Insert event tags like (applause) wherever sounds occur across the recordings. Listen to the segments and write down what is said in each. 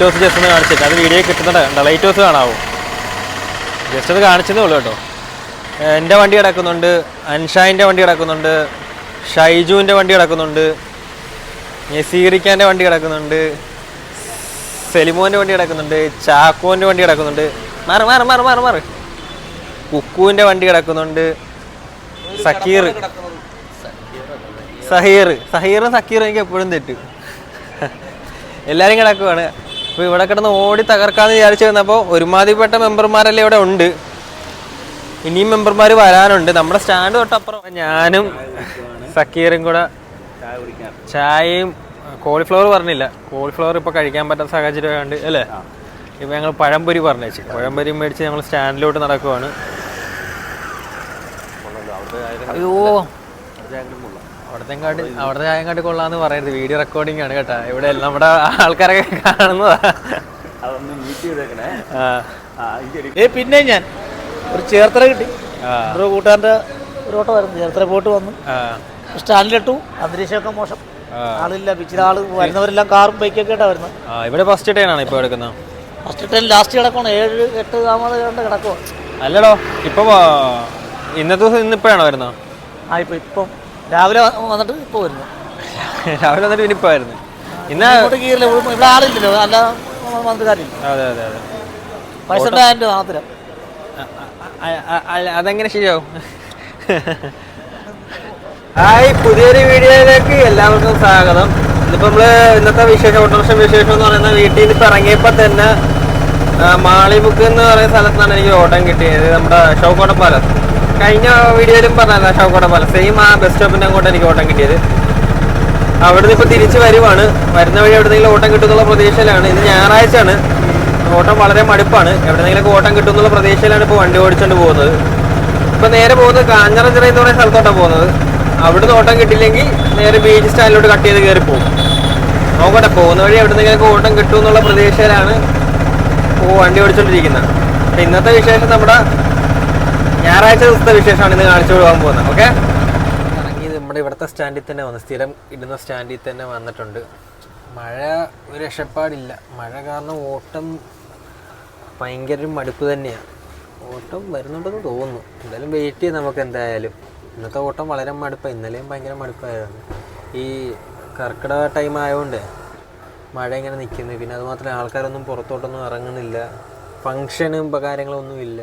Light house just ഒന്ന് കാണിച്ചിട്ട്. അത് വീഡിയോ കിട്ടുന്നുണ്ട്. Light house കാണാവോ. ജസ്റ്റ് അത് കാണിച്ചതേ ഉള്ളൂ കേട്ടോ. എന്റെ വണ്ടി കിടക്കുന്നുണ്ട്. അൻഷായിന്റെ വണ്ടി കിടക്കുന്നുണ്ട്. ഷൈജുവിന്റെ വണ്ടി കിടക്കുന്നുണ്ട്. നസീറിക്കാന്റെ വണ്ടി കിടക്കുന്നുണ്ട്. സെലിമോന്റെ വണ്ടി കിടക്കുന്നുണ്ട്. ചാക്കോന്റെ വണ്ടി കിടക്കുന്നുണ്ട്. മാറി മാറി മാറി മാറി മാറി. കുക്കുവിന്റെ വണ്ടി കിടക്കുന്നുണ്ട്. സക്കീർ. സഹീർ. സഹീറും സക്കീറും എനിക്ക് എപ്പോഴും തെറ്റു. എല്ലാവരും കിടക്കുവാണ്. അപ്പോൾ ഇവിടെ കിടന്ന് ഓടി തകർക്കാന്ന് വിചാരിച്ചു വന്നപ്പോൾ ഒരുമാതിരിപ്പെട്ട മെമ്പർമാരെല്ലാം ഇവിടെ ഉണ്ട്. ഇനിയും മെമ്പർമാർ വരാനുണ്ട്. നമ്മുടെ സ്റ്റാൻഡ് തൊട്ടപ്പുറം. ഞാനും സക്കീറും കൂടെ ചായയും കോളിഫ്ലവർ പറഞ്ഞില്ല. കോളിഫ്ലവർ ഇപ്പോൾ കഴിക്കാൻ പറ്റാത്ത സാഹചര്യം ഉണ്ട് അല്ലേ? ഇപ്പം ഞങ്ങൾ പഴംപൊരി പറഞ്ഞേച്ച് പഴംപൊരി മേടിച്ച് ഞങ്ങൾ സ്റ്റാൻഡിലോട്ട് നടക്കുവാണ്. അയ്യോ. അവിടത്തെ കാട്ടി അവിടുത്തെ ചായം കാട്ടി കൊള്ളാന്ന് പറയരുത്. വീഡിയോ റെക്കോർഡിംഗ് ആണ് കേട്ടാ. ഇവിടെ നമ്മുടെ ആൾക്കാരൊക്കെ കാണുന്നതാ. അതൊന്ന് മീറ്റ് ചെയ്തേക്കണേ. ഏ പിന്നെ ഞാൻ. ഒരു ചേർത്തല കിട്ടി. ഒരു കൂട്ടുകാരന്റെ ഒരു ഓട്ടോ വരുന്നു. ചേർത്തല പോയിട്ട് വന്നു. സ്റ്റാൻഡിലിട്ടു. അന്തരീക്ഷമൊക്കെ മോശം. ആളില്ല ബീച്ചിൽ ആൾ വരുന്നവരെല്ലാം കാറും ബൈക്കൊക്കെ ആയിട്ടാ വരുന്നത്. ഇവിടെ ഫസ്റ്റ് ട്രെയിൻ ആണ് ഇപ്പോൾ എടുക്കുന്നത് ഫസ്റ്റ് ട്രെയിൻ ലാസ്റ്റ് കിടക്കണം ഏഴ് എട്ട് താമസം കണ്ട് കിടക്കുക അല്ലടോ ഇപ്പൊ ഇന്നത്തെ ദിവസം ഇന്നിപ്പോഴാണോ വരുന്നത് ആ ഇപ്പൊ ഇപ്പം (laughs) രാവിലെ വന്നിട്ട് ഇപ്പോൾ വരുന്നു രാവിലെ വന്നിട്ട് ഇനിയിപ്പായിരുന്നു ഇന്ന് ഇങ്ങോട്ട് കീറില്ല ഇവിടെ ആളില്ലല്ലോ അല്ല വന്നിട്ട് കാര്യമില്ല. അതെ അതെ അതെ. പൈസ ഉണ്ടായാലും മാത്രം. അതെങ്ങനെ ശരിയാവും? (laughs) ഹായ് പുതിയൊരു വീഡിയോയിലേക്ക് എല്ലാവർക്കും സ്വാഗതം. ഇതിപ്പോ നമ്മൾ ഇന്നത്തെ വിശേഷം ഓട്ടോറിക്ഷ വിശേഷം എന്ന് പറയുന്ന വീട്ടിൽ നിന്ന് ഇറങ്ങിയപ്പോ തന്നെ മാളിമുക്ക് എന്ന് പറയുന്ന സ്ഥലത്താണ് എനിക്ക് ഓട്ടം കിട്ടിയത്. നമ്മുടെ ഷൗക്കോട്ട പാലം കഴിഞ്ഞ വീഡിയോയിലും പറഞ്ഞാൽ ഷോക്കോടെ പോലെ. സെയിം ആ ബസ് സ്റ്റോപ്പിന്റെ അങ്ങോട്ട് എനിക്ക് ഓട്ടം കിട്ടിയത്. അവിടുന്ന് ഇപ്പൊ തിരിച്ചു വരുവാണ്. വരുന്ന വഴി എവിടെന്നെങ്കിലും ഓട്ടം കിട്ടുന്നുള്ള പ്രതീക്ഷയിലാണ്. ഇത് ഞായറാഴ്ചയാണ്. ഓട്ടം വളരെ മടുപ്പാണ്. എവിടെന്നെങ്കിലും ഓട്ടം കിട്ടുന്നുള്ള പ്രതീക്ഷയിലാണ് ഇപ്പോൾ വണ്ടി ഓടിച്ചുകൊണ്ട് പോകുന്നത്. ഇപ്പൊ നേരെ പോകുന്നത് കാഞ്ഞറഞ്ചിറ എന്ന് പറയുന്ന സ്ഥലത്തോട്ടാണ് പോകുന്നത്. അവിടുന്ന് ഓട്ടം കിട്ടില്ലെങ്കിൽ നേരെ ബീച്ച് സ്റ്റാൻഡിലോട്ട് കട്ട് ചെയ്ത് കയറി പോകും. നോക്കട്ടെ പോകുന്ന വഴി എവിടെന്നെങ്കിലും ഓട്ടം കിട്ടും എന്നുള്ള പ്രതീക്ഷയിലാണ് വണ്ടി ഓടിച്ചോണ്ടിരിക്കുന്നത്. അപ്പൊ ഇന്നത്തെ വിശേഷം നമ്മുടെ ഞായറാഴ്ച ദിവസത്തെ വിശേഷമാണ് ഇന്ന് കാണിച്ചു പോകാൻ പോകുന്നത് ഓക്കെ ഇറങ്ങിയത് നമ്മുടെ ഇവിടുത്തെ സ്റ്റാൻഡിൽ തന്നെ വന്നു. സ്ഥിരം ഇടുന്ന സ്റ്റാൻഡിൽ തന്നെ വന്നിട്ടുണ്ട്. മഴ ഒരു രക്ഷപ്പാടില്ല. മഴ കാരണം ഓട്ടം ഭയങ്കര മടുപ്പ് തന്നെയാണ്. ഓട്ടം വരുന്നുണ്ടെന്ന് തോന്നുന്നു. എന്തായാലും വെയിറ്റ് ചെയ്യാം നമുക്ക് എന്തായാലും. ഇന്നത്തെ ഓട്ടം വളരെ മടുപ്പാണ് ഇന്നലെയും ഭയങ്കര മടുപ്പായിരുന്നു. ഈ കർക്കിടക ടൈം ആയതുകൊണ്ട് മഴ ഇങ്ങനെ നിൽക്കുന്നു പിന്നെ അതുമാത്രമേ ആൾക്കാരൊന്നും പുറത്തോട്ടൊന്നും ഇറങ്ങുന്നില്ല. ഫങ്ഷനും കാര്യങ്ങളൊന്നും ഇല്ല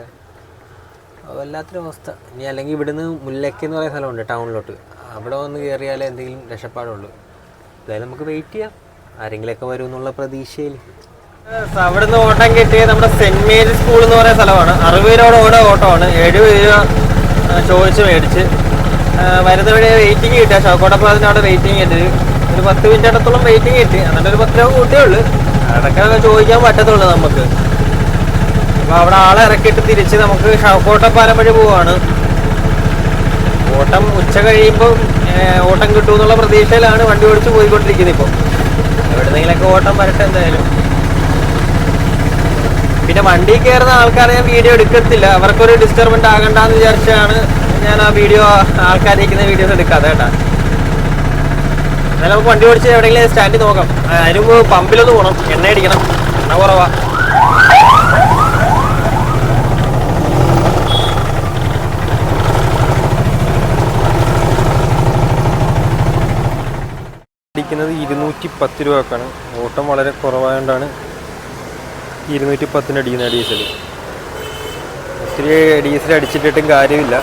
അത് വല്ലാത്തൊരു അവസ്ഥ. ഇനി അല്ലെങ്കിൽ ഇവിടുന്ന് മുല്ലയ്ക്ക് എന്ന് പറയുന്ന സ്ഥലമുണ്ട് ടൗണിലോട്ട്. അവിടെ വന്ന് കയറിയാലേ എന്തെങ്കിലും രക്ഷപ്പാടുള്ളൂ. എന്തായാലും നമുക്ക് വെയിറ്റ് ചെയ്യാം. ആരെങ്കിലുമൊക്കെ വരും എന്നുള്ള പ്രതീക്ഷയിൽ. അവിടുന്ന് ഓട്ടം കിട്ടിയ നമ്മുടെ സെന്റ് മേരി സ്കൂൾ എന്ന് പറയുന്ന സ്ഥലമാണ്. അറുപത് രൂപയുടെ ഓടെ ഓട്ടമാണ്. എഴുപത് രൂപ ചോദിച്ച് മേടിച്ച്. വരുന്ന വഴി വെയിറ്റിംഗ് കിട്ടിയ ഷോക്കോട്ടപ്പാതിന് അവിടെ വെയിറ്റിംഗ് കിട്ടി. ഒരു പത്ത് മിനിറ്റ് അടുത്തോളം വെയിറ്റിംഗ് കിട്ടി. എന്നിട്ട് ഒരു പത്ത് രൂപ കൂട്ടിയേ ഉള്ളൂ. അതൊക്കെ ചോദിക്കാൻ പറ്റത്തുള്ളൂ നമുക്ക്. അപ്പൊ അവിടെ ആളെ ഇറക്കിയിട്ട് തിരിച്ച് നമുക്ക് കോട്ടപ്പാലം വഴി പോവാണ്. ഓട്ടം ഉച്ച കഴിയുമ്പോൾ ഓട്ടം കിട്ടുമെന്നുള്ള പ്രതീക്ഷയിലാണ് വണ്ടി ഓടിച്ച് പോയിക്കൊണ്ടിരിക്കുന്നത് ഇപ്പോൾ എവിടെന്നെങ്കിലൊക്കെ ഓട്ടം വരട്ടെ എന്തായാലും. പിന്നെ വണ്ടി കയറുന്ന ആൾക്കാരെ ഞാൻ വീഡിയോ എടുക്കത്തില്ല. അവർക്കൊരു ഡിസ്റ്റർബന്റ് ആകണ്ടെന്ന് വിചാരിച്ചാണ് ഞാൻ ആ വീഡിയോ ആൾക്കാരിക്കുന്ന വീഡിയോസ് എടുക്കാതെ കേട്ടാ. എന്നാലും നമുക്ക് വണ്ടി ഓടിച്ച് എവിടെയെങ്കിലും സ്റ്റാൻഡിൽ നോക്കാം. അതിന് പമ്പിലൊന്നും പോകണം എണ്ണ അടിക്കണം. എണ്ണ കുറവാ. അടിക്കുന്നത് ഇരുന്നൂറ്റി പത്ത് രൂപക്കാണ്. ഓട്ടം വളരെ കുറവായതുകൊണ്ടാണ് ഇരുന്നൂറ്റി പത്തിന് അടിക്കുന്ന ഡീസൽ ഒത്തിരി ഡീസൽ അടിച്ചിട്ടിട്ടും കാര്യമില്ല.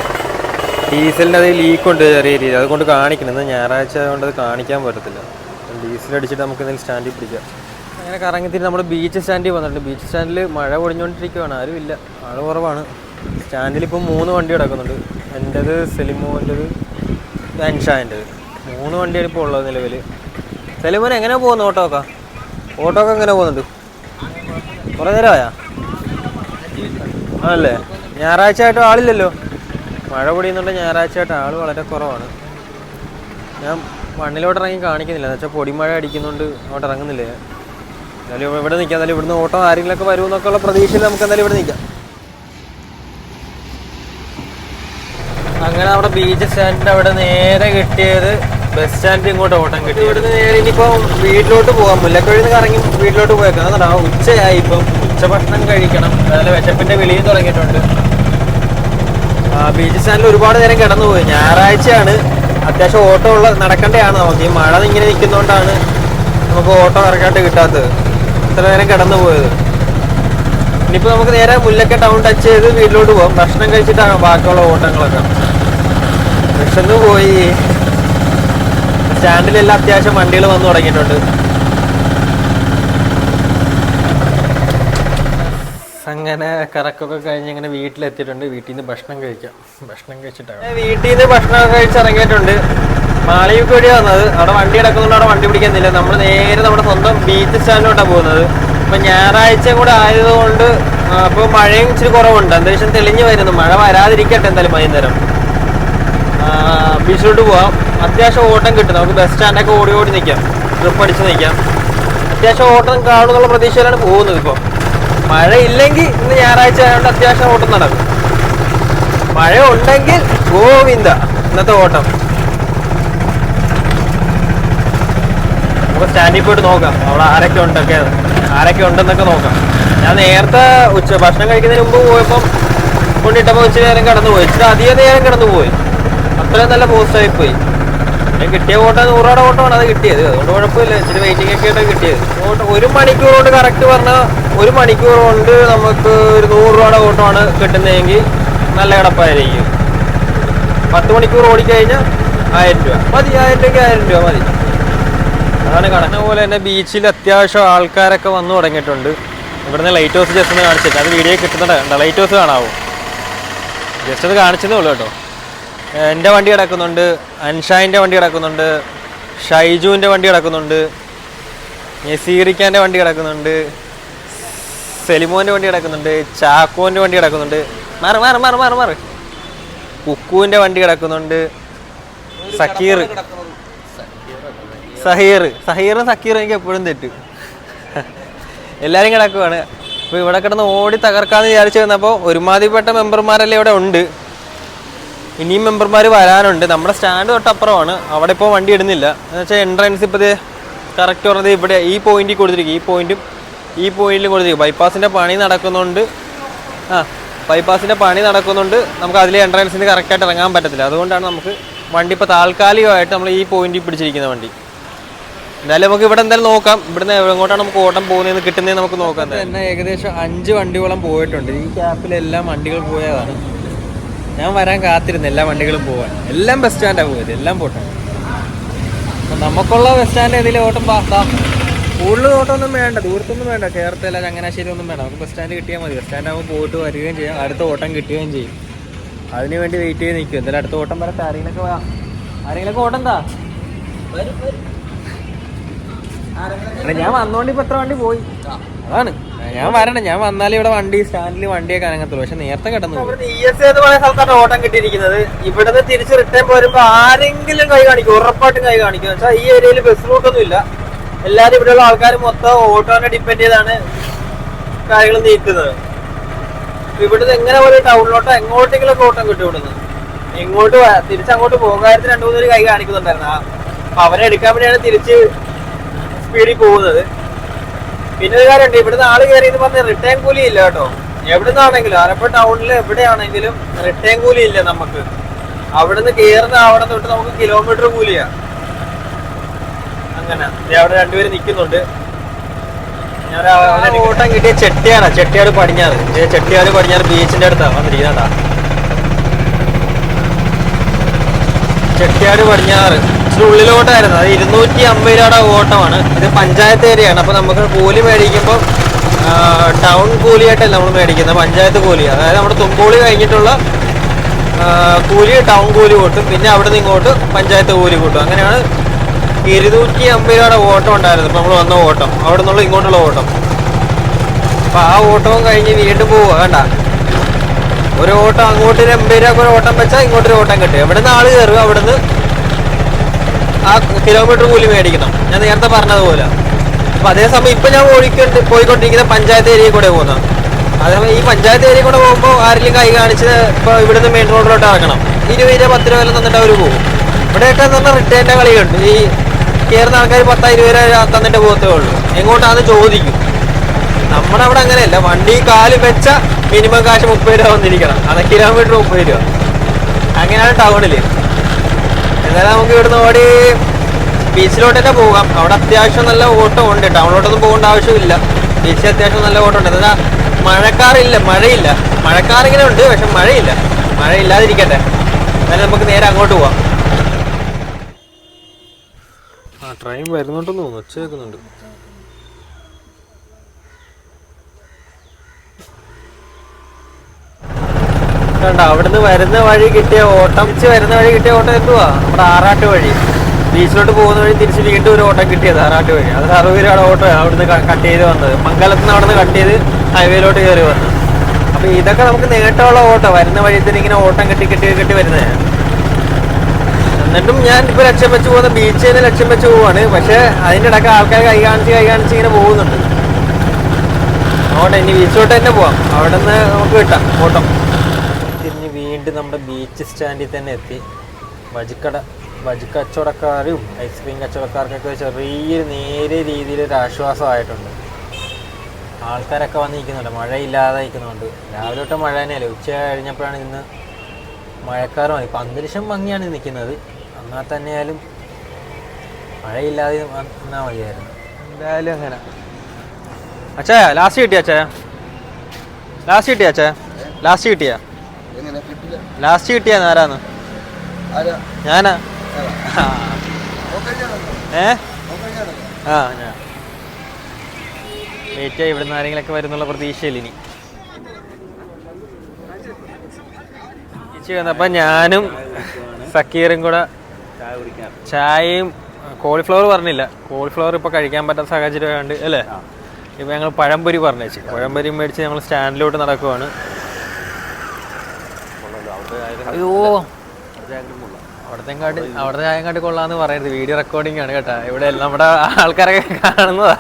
ഡീസലിന്റെ അത് ലീക്കുണ്ട് ചെറിയ രീതിയിൽ. അതുകൊണ്ട് കാണിക്കുന്നത്. ഞായറാഴ്ച കൊണ്ട് അത് കാണിക്കാൻ പറ്റത്തില്ല. ഡീസൽ അടിച്ചിട്ട് നമുക്ക് എന്തെങ്കിലും സ്റ്റാൻഡിൽ പിടിക്കാം. അങ്ങനെ കറങ്ങിത്തിരി നമ്മൾ ബീച്ച് സ്റ്റാൻഡിൽ വന്നിട്ടുണ്ട്. ബീച്ച് സ്റ്റാൻഡിൽ മഴ പൊടിഞ്ഞുകൊണ്ടിരിക്കുകയാണ് ആരും ഇല്ല. കുറവാണ്. സ്റ്റാൻഡിൽ ഇപ്പം മൂന്ന് വണ്ടി കിടക്കുന്നുണ്ട്. എന്റേത് സെലിമോന്റെത് അൻഷാന്റെത്. മൂന്ന് വണ്ടിയാണ് ഇപ്പോൾ ഉള്ളത് നിലവിൽ സെലിമോൻ എങ്ങനെ പോകുന്നു ഓട്ടോ ഒക്കെ? ഓട്ടോ ഒക്കെ എങ്ങനെ പോകുന്നുണ്ട്? കുറേ നേരമായാ? ആണല്ലേ? ഞായറാഴ്ച ആയിട്ട് ആളില്ലല്ലോ. മഴ പൊടിയുന്നുണ്ട് ഞായറാഴ്ച ആയിട്ട് ആൾ വളരെ കുറവാണ്. ഞാൻ മണ്ണിലോട്ട് ഇറങ്ങി കാണിക്കുന്നില്ല. എന്ന് വെച്ചാൽ പൊടിമഴ അടിക്കുന്നുണ്ട് അങ്ങോട്ട് ഇറങ്ങുന്നില്ലേ എന്തായാലും ഇവിടെ നിൽക്കാം എന്തായാലും ഇവിടുന്ന് ഓട്ടോ ആരെങ്കിലുമൊക്കെ വരുമെന്നൊക്കെ ഉള്ള പ്രതീക്ഷയിൽ നമുക്ക് എന്തായാലും ഇവിടെ നിൽക്കാം അങ്ങനെ നമ്മുടെ ബീച്ച് സ്റ്റാൻഡിന്റെ അവിടെ നേരെ കിട്ടിയത് ബസ് സ്റ്റാൻഡ് ഇങ്ങോട്ട് ഓട്ടം കിട്ടി ഇവിടുന്ന് നേരെ ഇനിയിപ്പോ വീട്ടിലോട്ട് പോകാം മുല്ലക്കൊഴിന്ന് കറങ്ങി വീട്ടിലോട്ട് പോയേക്കാം. അതാ ഉച്ചയായി ഇപ്പം. ഉച്ചഭക്ഷണം കഴിക്കണം. അതുപോലെ വിശപ്പിന്റെ വെളിയും തുടങ്ങിയിട്ടുണ്ട്. ബീച്ച് സ്റ്റാൻഡിൽ ഒരുപാട് നേരം കിടന്നു പോയി ഞായറാഴ്ചയാണ്. അത്യാവശ്യം ഓട്ടോ ഉള്ള നടക്കേണ്ടതാണ് നമുക്ക്. ഈ മഴ ഇങ്ങനെ നിൽക്കുന്നതുകൊണ്ടാണ് നമുക്ക് ഓട്ടോ ഇറക്കാണ്ട് കിട്ടാത്തത്. ഇത്ര നേരം കിടന്നു പോയത് ഇനിയിപ്പോൾ നമുക്ക് നേരെ മുല്ലക്ക ടൗൺ ടച്ച് ചെയ്ത് വീട്ടിലോട്ട് പോകാം ഭക്ഷണം കഴിച്ചിട്ടാണ് ബാക്കിയുള്ള ഓട്ടങ്ങളൊക്കെ. വിഷന്ന് പോയി. സ്റ്റാൻഡിലെല്ലാം അത്യാവശ്യം വണ്ടികൾ വന്നു തുടങ്ങിയിട്ടുണ്ട്. അങ്ങനെ കറക്കൊക്കെ കഴിഞ്ഞ് ഇങ്ങനെ വീട്ടിലെത്തിയിട്ടുണ്ട്. വീട്ടിൽ നിന്ന് ഭക്ഷണം കഴിക്കാം. ഭക്ഷണം കഴിച്ചിട്ടാണ് വീട്ടിൽ നിന്ന് ഭക്ഷണം കഴിച്ച് ഇറങ്ങിയിട്ടുണ്ട്. കൂടി വഴി വന്നത്. അവിടെ വണ്ടി കിടക്കുന്നുണ്ട് അവിടെ വണ്ടി പിടിക്കുന്നില്ല നമ്മൾ നേരെ നമ്മുടെ സ്വന്തം ബീച്ച് സ്റ്റാൻഡിലോട്ടാണ് പോകുന്നത്. അപ്പം ഞായറാഴ്ച കൂടെ ആയതുകൊണ്ട് അപ്പോൾ മഴയും ഇച്ചിരി കുറവുണ്ട്. അന്തരീക്ഷം തെളിഞ്ഞു വരുന്നു. മഴ വരാതിരിക്കട്ടെ എന്തായാലും വൈകുന്നേരം. ബീച്ചിലോട്ട് പോവാം. അത്യാവശ്യം ഓട്ടം കിട്ടും. നമുക്ക് ബസ് സ്റ്റാൻഡൊക്കെ ഓടി ഓടി നിൽക്കാം ട്രിപ്പ് അടിച്ച് നിൽക്കാം അത്യാവശ്യം ഓട്ടം കാണുന്നുള്ള പ്രതീക്ഷയിലാണ് പോകുന്നത് ഇപ്പോൾ മഴ ഇല്ലെങ്കിൽ ഇന്ന് ഞായറാഴ്ച ആയതുകൊണ്ട് അത്യാവശ്യം ഓട്ടം നടക്കും. മഴ ഉണ്ടെങ്കിൽ ഗോവിന്ദ. ഇന്നത്തെ ഓട്ടം. നമുക്ക് സ്റ്റാൻഡിൽ പോയിട്ട് നോക്കാം. അവിടെ ആരൊക്കെ ഉണ്ടൊക്കെ ആരൊക്കെ ഉണ്ടെന്നൊക്കെ നോക്കാം. ഞാൻ നേരത്തെ ഉച്ച ഭക്ഷണം കഴിക്കുന്നതിന് മുമ്പ് പോയപ്പം കൊണ്ടിട്ടപ്പോൾ ഉച്ച നേരം കടന്നു പോയി ഇച്ചിരി അധികം നേരം കടന്നു പോയി അത്രയും നല്ല പോസ്റ്റായി പോയി. ഞാൻ കിട്ടിയ ഓട്ടം നൂറോടെ ഓട്ടമാണ് അത് കിട്ടിയത്. അതുകൊണ്ട് കുഴപ്പമില്ല. ഇച്ചിരി വെയിറ്റിംഗ് ഒക്കെ ആയിട്ട് കിട്ടിയത്. ഒരു മണിക്കൂർ കൊണ്ട് കറക്റ്റ് പറഞ്ഞാൽ ഒരു മണിക്കൂർ കൊണ്ട് നമുക്ക് ഒരു നൂറ് രൂപയുടെ ഓട്ടമാണ് കിട്ടുന്നതെങ്കിൽ നല്ല കിടപ്പായിരിക്കും. പത്ത് മണിക്കൂർ ഓടിക്കഴിഞ്ഞാൽ ആയിരം രൂപ. മതി ആയിരം രൂപയ്ക്ക് ആയിരം രൂപ മതി. അതാണ് കടന്ന പോലെ തന്നെ ബീച്ചിൽ അത്യാവശ്യം ആൾക്കാരൊക്കെ വന്നു തുടങ്ങിയിട്ടുണ്ട്. ഇവിടുന്ന് ലൈറ്റ് ഹൗസ് ജസ്റ്റ് ഒന്ന് കാണിച്ചിട്ട് അത് വീഡിയോ കിട്ടുന്നുണ്ട്. Light house കാണാവോ? ജസ്റ്റ് അത് കാണിച്ചതേ ഉള്ളൂ കേട്ടോ. എന്റെ വണ്ടി കിടക്കുന്നുണ്ട് അൻഷായിന്റെ വണ്ടി കിടക്കുന്നുണ്ട് ഷൈജുവിന്റെ വണ്ടി കിടക്കുന്നുണ്ട് നസീറിക്കാന്റെ വണ്ടി കിടക്കുന്നുണ്ട് സെലിമോന്റെ വണ്ടി കിടക്കുന്നുണ്ട് ചാക്കോന്റെ വണ്ടി കിടക്കുന്നുണ്ട്. മാറി മാറി മാറി മാറി മാറി. കുക്കുവിന്റെ വണ്ടി കിടക്കുന്നുണ്ട് സക്കീർ. സഹീർ സഹീറും സക്കീറും എനിക്ക് എപ്പോഴും തെറ്റു. എല്ലാവരും കിടക്കുവാണ്. അപ്പോൾ ഇവിടെ കിടന്ന് ഓടി തകർക്കാമെന്ന് വിചാരിച്ചു വന്നപ്പോൾ ഒരുമാതിരിപ്പെട്ട മെമ്പർമാരെല്ലാം ഇവിടെ ഉണ്ട്. ഇനിയും മെമ്പർമാർ വരാനുണ്ട്. നമ്മുടെ സ്റ്റാൻഡ് തൊട്ടപ്പുറമാണ്. അവിടെ ഇപ്പോൾ വണ്ടി ഇടുന്നില്ല. എന്ന് വെച്ചാൽ എൻട്രൻസ് ഇപ്പോൾ കറക്റ്റ് പറഞ്ഞത് ഇവിടെ ഈ പോയിന്റിൽ കൊടുത്തിരിക്കും. ഈ പോയിന്റും ഈ പോയിന്റിലും കൊടുത്തിരിക്കും. ബൈപ്പാസിന്റെ പണി നടക്കുന്നുണ്ട്. ആ ബൈപ്പാസിന്റെ പണി നടക്കുന്നുണ്ട്. നമുക്ക് അതിലെ എൻട്രൻസിന് കറക്റ്റായിട്ട് ഇറങ്ങാൻ പറ്റത്തില്ല. അതുകൊണ്ടാണ് നമുക്ക് വണ്ടി ഇപ്പോൾ താൽക്കാലികമായിട്ട് നമ്മൾ ഈ പോയിന്റിൽ പിടിച്ചിരിക്കുന്ന വണ്ടി. എന്തായാലും നമുക്ക് ഇവിടെ എന്തായാലും നോക്കാം. ഇവിടുന്ന് എങ്ങോട്ടാണ് നമുക്ക് ഓട്ടം പോകുന്നതെന്ന് കിട്ടുന്നതെന്ന് നമുക്ക് നോക്കാം തന്നെ ഏകദേശം അഞ്ച് വണ്ടിയോളം പോയിട്ടുണ്ട്. ഈ ക്യാപ്പിലെല്ലാം വണ്ടികൾ പോയതാണ്. ഞാൻ വരാൻ കാത്തിരുന്നു എല്ലാ വണ്ടികളും പോവാൻ. എല്ലാം ബസ് സ്റ്റാൻഡാണ് പോയത്. എല്ലാം പോട്ടെ. അപ്പം നമുക്കുള്ള ബസ് സ്റ്റാൻഡ് ഇതിൽ ഓട്ടം പാസ്താ കൂടുതൽ ഓട്ടമൊന്നും വേണ്ട. ദൂരത്തൊന്നും വേണ്ട. ചേർത്തല ചങ്ങനാശ്ശേരി ഒന്നും വേണ്ട. നമുക്ക് ബസ് സ്റ്റാൻഡ് കിട്ടിയാൽ മതി. ബസ് സ്റ്റാൻഡ് ആകുമ്പോൾ പോയിട്ട് വരികയും ചെയ്യാം. അടുത്ത ഓട്ടം കിട്ടുകയും ചെയ്യും. അതിനു വേണ്ടി വെയിറ്റ് ചെയ്ത് നിൽക്കും. എന്തായാലും അടുത്ത ഓട്ടം വരട്ടെ ആരെങ്കിലൊക്കെ വാ. ആരെങ്കിലൊക്കെ ഓട്ടം താ. ഞാൻ വന്നോണ്ട് ഇപ്പൊ എത്ര വണ്ടി പോയി? അതാണ്. ഞാൻ വരണം ഞാൻ വന്നാലേ ഇവിടെ വണ്ടി സ്റ്റാൻഡിൽ വണ്ടിയൊക്കെ അനങ്ങത്തുള്ളൂ. പക്ഷെ നേരത്തെ കിടന്നു പറയുന്ന സ്ഥലത്താണ് ഓട്ടം കിട്ടിയിരിക്കുന്നത്. ഇവിടുന്ന് തിരിച്ച് റിട്ടേൺ പോരുമ്പോ ആരെങ്കിലും കൈ കാണിക്കും ഉറപ്പായിട്ടും കൈ കാണിക്കും. വെച്ചാൽ ഈ ഏരിയയിൽ ബസ് റൂട്ടൊന്നും ഇല്ല. എല്ലാരും ഇവിടെയുള്ള ആൾക്കാർ മൊത്തം ഓട്ടോനെ ഡിപ്പെൻഡ് ചെയ്താണ് കാര്യങ്ങൾ നീക്കുന്നത്. ഇവിടുന്ന് എങ്ങനെ പോലെ ടൗണിലോട്ടോ എങ്ങോട്ടെങ്കിലും ഓട്ടം കിട്ടും ഇവിടുന്ന്. എങ്ങോട്ട് അങ്ങോട്ട് തിരിച്ചങ്ങോട്ട് പോകാരത്തിന് രണ്ടു മൂന്ന് പേര് കൈ കാണിക്കുന്നുണ്ടായിരുന്നു. അപ്പൊ അവരെ എടുക്കാൻ വേണ്ടിയാണ് തിരിച്ച് സ്പീഡിൽ പോകുന്നത്. പിന്നെ ഒരു കാര്യമുണ്ട് ഇവിടുന്ന് ആൾ കയറി എന്ന് പറഞ്ഞ റിട്ടേൺ കൂലി ഇല്ല കേട്ടോ. എവിടുന്നാണെങ്കിലും ആലപ്പുഴ ടൗണിൽ എവിടെയാണെങ്കിലും റിട്ടേൺ കൂലി ഇല്ല നമുക്ക്. അവിടുന്ന് കയറുന്ന അവിടെ തൊട്ട് നമുക്ക് കിലോമീറ്റർ കൂലിയാ. അങ്ങനെ. അവിടെ രണ്ടുപേര് നിൽക്കുന്നുണ്ട് ഞാൻ കൂട്ടം ഓട്ടം കിട്ടിയ ചെട്ടിയാണ് ചെട്ടിയാട് പടിഞ്ഞാറ്. ചെട്ടിയാട് പടിഞ്ഞാറ് ബീച്ചിന്റെ അടുത്താണ് വന്നിരിക്കുന്നതാ. ചെട്ടിയാട് പടിഞ്ഞാറ്. ഇച്ചിരി ഉള്ളിലോട്ടായിരുന്നു അത് ഇരുന്നൂറ്റി അമ്പത് രൂപയുടെ ഓട്ടമാണ്. ഇത് പഞ്ചായത്ത് ഏരിയയാണ്. അപ്പോൾ നമുക്ക് കൂലി മേടിക്കുമ്പോൾ ടൗൺ കൂലിയായിട്ടല്ല നമ്മൾ മേടിക്കുന്നത്? പഞ്ചായത്ത് കൂലി. അതായത് നമ്മുടെ തുമ്പൂളി കഴിഞ്ഞിട്ടുള്ള കൂലി ടൗൺ കൂലി കൂട്ടും. പിന്നെ അവിടെ നിന്ന് ഇങ്ങോട്ട് പഞ്ചായത്ത് കൂലി കൂട്ടും. അങ്ങനെയാണ് ഇരുന്നൂറ്റി അമ്പത് രൂപയുടെ ഓട്ടം ഉണ്ടായിരുന്നു ഇപ്പൊ നമ്മൾ വന്ന ഓട്ടം. അവിടെ നിന്നുള്ള ഇങ്ങോട്ടുള്ള ഓട്ടം. അപ്പൊ ആ ഓട്ടവും കഴിഞ്ഞ് വീണ്ടും പോവുക. വേണ്ട ഒരു ഓട്ടം അങ്ങോട്ട് ഒരു രൂപ ഒരു ഓട്ടം വെച്ചാൽ ഇങ്ങോട്ടൊരു ഓട്ടം കിട്ടും. എവിടെ നിന്ന് ആൾ കയറുക അവിടെ ആ കിലോമീറ്റർ കൂലി മേടിക്കണം. ഞാൻ നേരത്തെ പറഞ്ഞതുപോലെ. അപ്പൊ അതേസമയം ഇപ്പൊ ഞാൻ ഓടിക്കൊണ്ട് പോയിക്കൊണ്ടിരിക്കുന്ന പഞ്ചായത്ത് ഏരിയയിൽ കൂടെ പോകുന്നത് അതേസമയം ഈ പഞ്ചായത്ത് ഏരിയ കൂടെ പോകുമ്പോൾ ആരെങ്കിലും കൈ കാണിച്ച് ഇപ്പൊ ഇവിടുന്ന് മെയിൻ റോഡിലോട്ട് ഇറങ്ങണം. ഇരുപത് രൂപ പത്ത് രൂപ എല്ലാം തന്നിട്ട് അവർ പോകും. ഇവിടെയൊക്കെ എന്ന് പറഞ്ഞാൽ കളിയുണ്ട്. ഈ കയറുന്ന ആൾക്കാർ പത്തായിരം രൂപ തന്നിട്ട് പോകത്തേ ഉള്ളൂ. എങ്ങോട്ടാന്ന് ചോദിക്കും. നമ്മുടെ അവിടെ അങ്ങനെയല്ല. വണ്ടി കാൽ വെച്ച മിനിമം കാശ് മുപ്പത് രൂപ വന്നിരിക്കണം. അത് കിലോമീറ്റർ മുപ്പത് രൂപ. അങ്ങനെയാണ് ടൗണിൽ എന്നാലും നമുക്ക് ഇവിടുന്ന് ഓടി ബീച്ചിലോട്ട് തന്നെ പോകാം. അവിടെ അത്യാവശ്യം നല്ല ഓട്ടം ഉണ്ട് ടൗണിലോട്ടൊന്നും പോകേണ്ട ആവശ്യമില്ല. ബീച്ചിൽ അത്യാവശ്യം നല്ല ഓട്ടം ഉണ്ട്. എന്നാൽ മഴക്കാറില്ല മഴയില്ല. മഴക്കാറിങ്ങനെ ഉണ്ട് പക്ഷെ മഴയില്ല. മഴയില്ലാതിരിക്കട്ടെ. എന്നാലും നമുക്ക് നേരെ അങ്ങോട്ട് പോവാം. ആ ട്രെയിൻ വരുന്നുണ്ടെന്ന് തോന്നുന്നു. ഉച്ച കേൾക്കുന്നുണ്ട് കണ്ട അവിടുന്ന് വരുന്ന വഴി കിട്ടിയ ഓട്ടം തിരിച്ച് വരുന്ന വഴി കിട്ടിയ ഓട്ടം എന്തുവാ? നമ്മുടെ ആറാട്ട് വഴി. ബീച്ചിലോട്ട് പോകുന്ന വഴി തിരിച്ച് വീണ്ടും ഒരു ഓട്ടം കിട്ടിയത് ആറാട്ട് വഴി. അത് അറുപത് രൂപയുടെ ഓട്ടോ അവിടുന്ന് കട്ട് ചെയ്ത് വന്നത്. മംഗലത്ത് നിന്ന് അവിടുന്ന് കട്ട് ചെയ്ത് ഹൈവേയിലോട്ട് കയറി വന്നു അപ്പൊ ഇതൊക്കെ നമുക്ക് നേട്ടമുള്ള ഓട്ടോ. വരുന്ന വഴി തന്നെ ഇങ്ങനെ ഓട്ടം കെട്ടി കെട്ടി കെട്ടി വരുന്നത് എന്നിട്ടും ഞാൻ ഇപ്പൊ ലക്ഷ്യം വെച്ച് പോകുന്ന ബീച്ചിൽ നിന്ന് ലക്ഷ്യം വെച്ച് പോവാണ്. പക്ഷെ അതിന്റെ ഇടയ്ക്ക് ആൾക്കാർ കൈ കാണിച്ച് കൈ കാണിച്ച് ഇങ്ങനെ പോകുന്നുണ്ട്. ഓട്ടെ ഇനി ബീച്ചിലോട്ട് തന്നെ പോവാം. അവിടെ നിന്ന് നമുക്ക് കിട്ടാം ഓട്ടം. വീണ്ടും നമ്മുടെ ബീച്ച് സ്റ്റാൻഡിൽ തന്നെ എത്തി. വജിക്കട വജി കച്ചവടക്കാരും ഐസ്ക്രീം കച്ചവടക്കാർക്കൊക്കെ ചെറിയൊരു നേരിയ രീതിയിൽ ഒരു ആശ്വാസമായിട്ടുണ്ട്. ആൾക്കാരൊക്കെ വന്ന് നിൽക്കുന്നുണ്ട് മഴയില്ലാതെ നിൽക്കുന്നുണ്ട് രാവിലെ തൊട്ട് മഴ തന്നെയല്ലേ. ഉച്ച കഴിഞ്ഞപ്പോഴാണ് ഇന്ന് മഴക്കാറുമായി ഇപ്പം അന്തരീക്ഷം ഭംഗിയാണ് നിൽക്കുന്നത്. എന്നാൽ തന്നെയാലും മഴയില്ലാതെ വന്നാൽ മതിയായിരുന്നു. എന്തായാലും അങ്ങനെ. അച്ഛാ ലാസ്റ്റ് കിട്ടിയ അച്ഛാ ലാസ്റ്റ് കിട്ടിയ അച്ഛാ ലാസ്റ്റ് കിട്ടിയ? എങ്ങനെ? കിട്ടില്ല ലാസ്റ്റ് കിട്ടിയാന്ന് ആരാന്ന്? ആരാ? ഞാനാ. ഏ? ആ ഞാൻ വെയിറ്റ് ആയി ഇവിടുന്ന് ആരെങ്കിലൊക്കെ വരുന്നുള്ള പ്രതീക്ഷയില്ല ഇനി. ചേച്ചി വന്നപ്പോൾ ഞാനും സക്കീറും കൂടെ ചായയും കോളിഫ്ലവർ പറഞ്ഞില്ല. കോളിഫ്ലവർ ഇപ്പോൾ കഴിക്കാൻ പറ്റാത്ത സാഹചര്യം സാഹചര്യമായതുകൊണ്ട് അല്ലേ? ഇപ്പം ഞങ്ങൾ പഴംപൊരി പറഞ്ഞേച്ച്. പഴംപൊരി മേടിച്ച് ഞങ്ങൾ സ്റ്റാൻഡിലോട്ട് നടക്കുവാണ്. അയ്യോ. അവിടത്തെ കാട്ടി അവിടുത്തെ ചായം കാട്ടി കൊള്ളാന്ന് പറയരുത്. വീഡിയോ റെക്കോർഡിംഗ് ആണ് കേട്ടാ. ഇവിടെ നമ്മുടെ ആൾക്കാരൊക്കെ കാണുന്നതാ.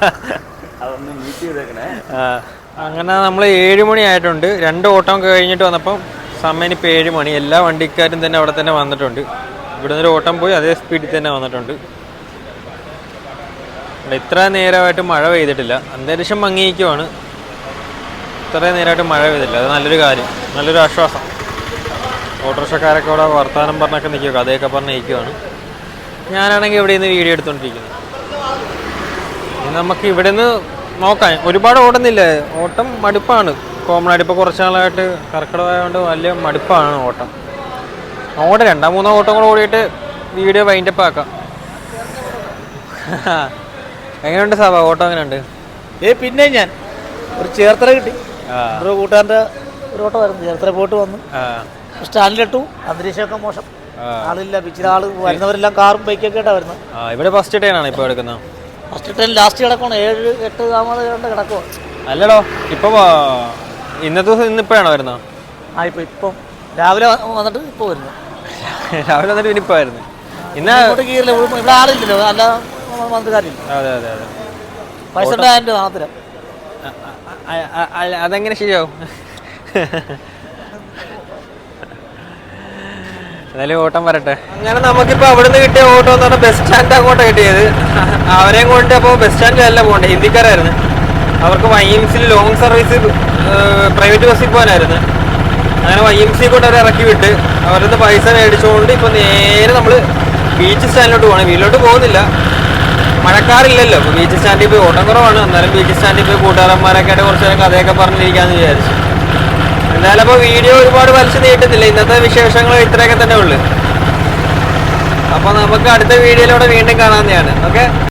അങ്ങനെ നമ്മൾ ഏഴ് മണി ആയിട്ടുണ്ട്. രണ്ട് ഓട്ടം കഴിഞ്ഞിട്ട് വന്നപ്പം സമയം ഇപ്പം ഏഴ് മണി. എല്ലാ വണ്ടിക്കാരും തന്നെ അവിടെ തന്നെ വന്നിട്ടുണ്ട്. ഇവിടെ നിന്നൊരു ഓട്ടം പോയി അതേ സ്പീഡിൽ തന്നെ വന്നിട്ടുണ്ട്. ഇത്ര നേരമായിട്ട് മഴ പെയ്തിട്ടില്ല. അന്തരീക്ഷം മങ്ങിയിക്കുവാണ് ഇത്രയും നേരമായിട്ട് മഴ പെയ്തിട്ടില്ല. അത് നല്ലൊരു കാര്യം. നല്ലൊരു ആശ്വാസം. ഓട്ടോറിക്ഷക്കാരൊക്കെ അവിടെ വർത്തമാനം പറഞ്ഞൊക്കെ നിൽക്കുക കഥയൊക്കെ പറഞ്ഞ് നിൽക്കുകയാണ് ഞാനാണെങ്കിൽ ഇവിടെ നിന്ന് വീഡിയോ എടുത്തുകൊണ്ടിരിക്കുന്നത് നമുക്ക് ഇവിടെ നിന്ന് നോക്കാം. ഒരുപാട് ഓടുന്നില്ല ഓട്ടം മടുപ്പാണ്. കോമൺ ആയിട്ട് ഇപ്പോൾ കുറച്ച് നാളായിട്ട് കർക്കിടകമായതുകൊണ്ട് വലിയ മടുപ്പാണ് ഓട്ടം. ഓടെ രണ്ടാം മൂന്നോ ഓട്ടം കൂടെ ഓടിയിട്ട് വീഡിയോ വൈൻഡപ്പ് ആക്കാം. എങ്ങനെയുണ്ട് സാബ ഓട്ടം എങ്ങനെയുണ്ട്? ഏ പിന്നെ ഞാൻ. ഒരു ചേർത്തല കിട്ടി. ഒരു കൂട്ടുകാരന്റെ ഒരു ഓട്ടം വരുന്നു ചേർത്തല പോയിട്ട് വന്നു. സ്റ്റാൻഡിലിട്ടു. അന്തരീക്ഷമൊക്കെ മോശം. ആളില്ല ബീച്ചിൽ ആൾ വരുന്നവരെല്ലാം കാറും ബൈക്കൊക്കെ ആയിട്ടാണ് വരുന്നത് ആ ഇവിടെ ഫസ്റ്റ് ഡേ ആണ് ഇപ്പോൾ എടുക്കുന്നത്. ഫസ്റ്റ് ടൈം ലാസ്റ്റ് കിടക്കണം ഏഴ് എട്ട് താമസം കണ്ട് കിടക്കുക അല്ലടോ ഇപ്പോൾ ഇന്നത്തെ ദിവസം ഇന്നിപ്പോഴാണോ വരുന്നത്? ആ ഇപ്പം ഇപ്പം രാവിലെ വ- വന്നിട്ട് ഇപ്പോൾ വരുന്നു. രാവിലെ വന്നിട്ട് ഇനിയിപ്പോഴായിരുന്നു ഇന്ന് ഇങ്ങോട്ട് കീറില്ല ഇവിടെ ഇവിടെ ആളില്ലല്ലോ. അല്ല വന്നിട്ട് കാര്യമില്ല അതെ അതെ അതെ. പൈസ അ- അ- അ- അ- അതെങ്ങനെ ശരിയാവും? എന്നാലും ഓട്ടം വരട്ടെ. അങ്ങനെ നമുക്കിപ്പോ അവിടുന്ന് കിട്ടിയ ഓട്ടോ എന്ന് പറഞ്ഞാൽ ബസ് സ്റ്റാൻഡ് അങ്ങോട്ട് കിട്ടിയത്. അവരെയും കൊണ്ട് അപ്പോൾ ബസ് സ്റ്റാൻഡിലല്ല പോകണ്ടേ. ഹിന്ദിക്കാരായിരുന്നു. അവർക്ക് വൈ എം സിയിൽ ലോങ് സർവീസ് പ്രൈവറ്റ് ബസ്സിൽ പോകാനായിരുന്നു. അങ്ങനെ വൈ എം സി കൊണ്ട് അവരെ ഇറക്കി വിട്ട് അവരുടെ പൈസ മേടിച്ചുകൊണ്ട് ഇപ്പൊ നേരെ നമ്മൾ ബീച്ച് സ്റ്റാൻഡിലോട്ട് പോകണം. വീട്ടിലോട്ട് പോകുന്നില്ല. മഴക്കാറില്ലല്ലോ. ബീച്ച് സ്റ്റാൻഡിൽ പോയി ഓട്ടം കുറവാണ്. എന്നാലും ബീച്ച് സ്റ്റാൻഡിൽ പോയി കൂട്ടുകാരന്മാരൊക്കെ ആയിട്ട് കുറച്ച് നേരം കഥയൊക്കെ പറഞ്ഞിരിക്കാന്ന് വിചാരിച്ചു. എന്തായാലും വീഡിയോ ഒരുപാട് വലിച്ചു നീട്ടുന്നില്ല. ഇന്നത്തെ വിശേഷങ്ങൾ ഇത്രയൊക്കെ തന്നെ ഉള്ളു. അപ്പോൾ നമുക്ക് അടുത്ത വീഡിയോയിലൂടെ വീണ്ടും കാണാവുന്നതാണ്. ഓക്കെ